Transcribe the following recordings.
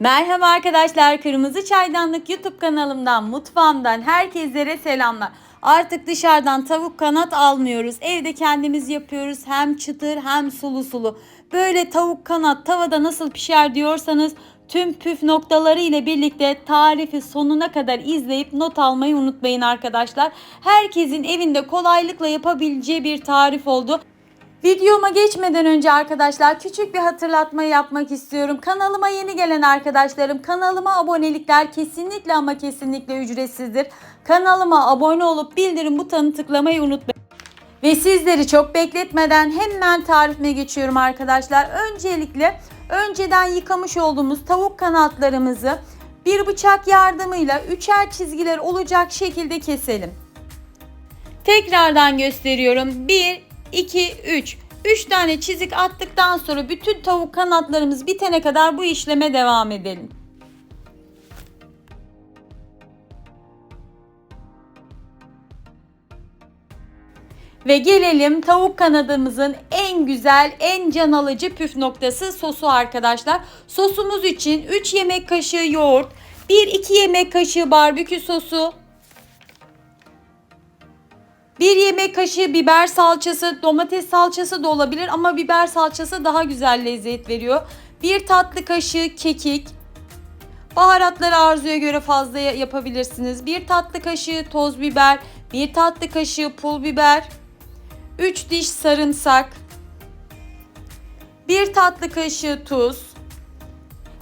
Merhaba arkadaşlar, Kırmızı Çaydanlık YouTube kanalımdan, mutfağımdan herkeslere selamlar. Artık dışarıdan tavuk kanat almıyoruz. Evde kendimiz yapıyoruz. Hem çıtır hem sulu sulu. Böyle tavuk kanat tavada nasıl pişer diyorsanız tüm püf noktaları ile birlikte tarifi sonuna kadar izleyip not almayı unutmayın arkadaşlar. Herkesin evinde kolaylıkla yapabileceği bir tarif oldu. Videoma geçmeden önce arkadaşlar küçük bir hatırlatma yapmak istiyorum. Kanalıma yeni gelen arkadaşlarım kanalıma abonelikler kesinlikle ama kesinlikle ücretsizdir. Kanalıma abone olup bildirim butonunu tıklamayı unutmayın. Ve sizleri çok bekletmeden hemen tarifime geçiyorum arkadaşlar. Öncelikle önceden yıkamış olduğumuz tavuk kanatlarımızı bir bıçak yardımıyla üçer çizgiler olacak şekilde keselim. Tekrardan gösteriyorum. 1, 2, 3. 3 tane çizik attıktan sonra bütün tavuk kanatlarımız bitene kadar bu işleme devam edelim. Ve gelelim tavuk kanadımızın en güzel, en can alıcı püf noktası sosu arkadaşlar. Sosumuz için 3 yemek kaşığı yoğurt, 1-2 yemek kaşığı barbekü sosu, 1 yemek kaşığı biber salçası, domates salçası da olabilir ama biber salçası daha güzel lezzet veriyor. 1 tatlı kaşığı kekik. Baharatları arzuya göre fazla yapabilirsiniz. 1 tatlı kaşığı toz biber, 1 tatlı kaşığı pul biber, 3 diş sarımsak, 1 tatlı kaşığı tuz.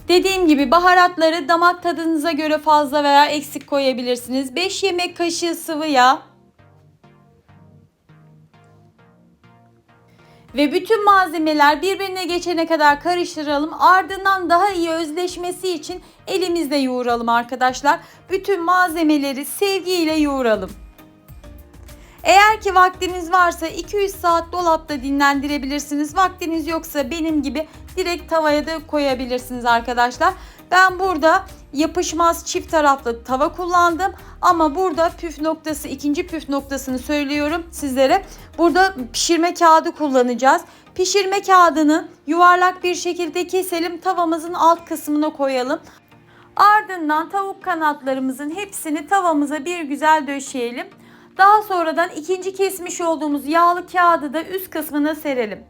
Dediğim gibi baharatları damak tadınıza göre fazla veya eksik koyabilirsiniz. 5 yemek kaşığı sıvı yağ. Ve bütün malzemeler birbirine geçene kadar karıştıralım. Ardından daha iyi özleşmesi için elimizde yoğuralım arkadaşlar. Bütün malzemeleri sevgiyle yoğuralım. Eğer ki vaktiniz varsa 200 saat dolapta dinlendirebilirsiniz. Vaktiniz yoksa benim gibi direkt tavaya da koyabilirsiniz arkadaşlar. Ben burada yapışmaz çift taraflı tava kullandım. Ama burada püf noktası ikinci püf noktasını söylüyorum sizlere. Burada pişirme kağıdı kullanacağız. Pişirme kağıdını yuvarlak bir şekilde keselim. Tavamızın alt kısmına koyalım. Ardından tavuk kanatlarımızın hepsini tavamıza bir güzel döşeyelim. Daha sonradan ikinci kesmiş olduğumuz yağlı kağıdı da üst kısmına serelim.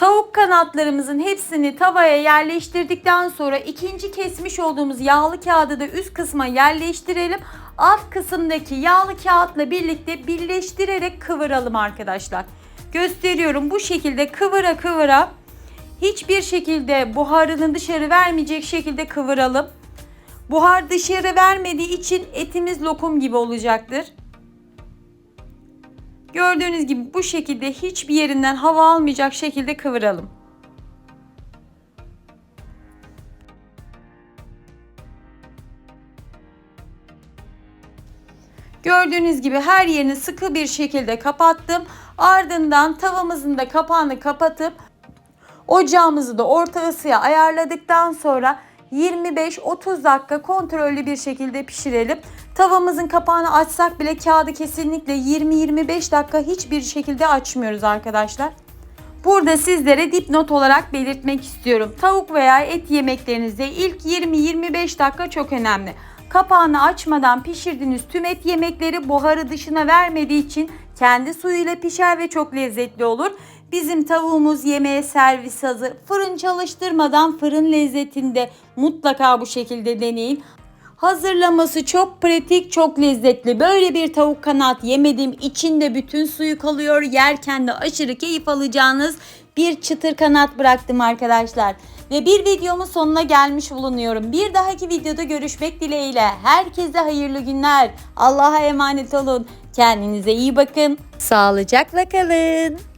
Tavuk kanatlarımızın hepsini tavaya yerleştirdikten sonra ikinci kesmiş olduğumuz yağlı kağıdı da üst kısma yerleştirelim. Alt kısımdaki yağlı kağıtla birlikte birleştirerek kıvıralım arkadaşlar. Gösteriyorum bu şekilde kıvıra kıvıra hiçbir şekilde buharını dışarı vermeyecek şekilde kıvıralım. Buhar dışarı vermediği için etimiz lokum gibi olacaktır. Gördüğünüz gibi bu şekilde hiçbir yerinden hava almayacak şekilde kıvıralım. Gördüğünüz gibi her yerini sıkı bir şekilde kapattım. Ardından tavamızın da kapağını kapatıp ocağımızı da orta ısıya ayarladıktan sonra 25-30 dakika kontrollü bir şekilde pişirelim. Tavamızın kapağını açsak bile kağıdı kesinlikle 20-25 dakika hiçbir şekilde açmıyoruz arkadaşlar. Burada sizlere dipnot olarak belirtmek istiyorum. Tavuk veya et yemeklerinizde ilk 20-25 dakika çok önemli. Kapağını açmadan pişirdiğiniz tüm et yemekleri buharı dışına vermediği için kendi suyuyla pişer ve çok lezzetli olur. Bizim tavuğumuz yemeğe servis hazır. Fırın çalıştırmadan fırın lezzetinde mutlaka bu şekilde deneyin. Hazırlaması çok pratik, çok lezzetli. Böyle bir tavuk kanat yemedim. İçinde bütün suyu kalıyor. Yerken de aşırı keyif alacağınız bir çıtır kanat bıraktım arkadaşlar. Ve bir videomun sonuna gelmiş bulunuyorum. Bir dahaki videoda görüşmek dileğiyle. Herkese hayırlı günler. Allah'a emanet olun. Kendinize iyi bakın. Sağlıcakla kalın.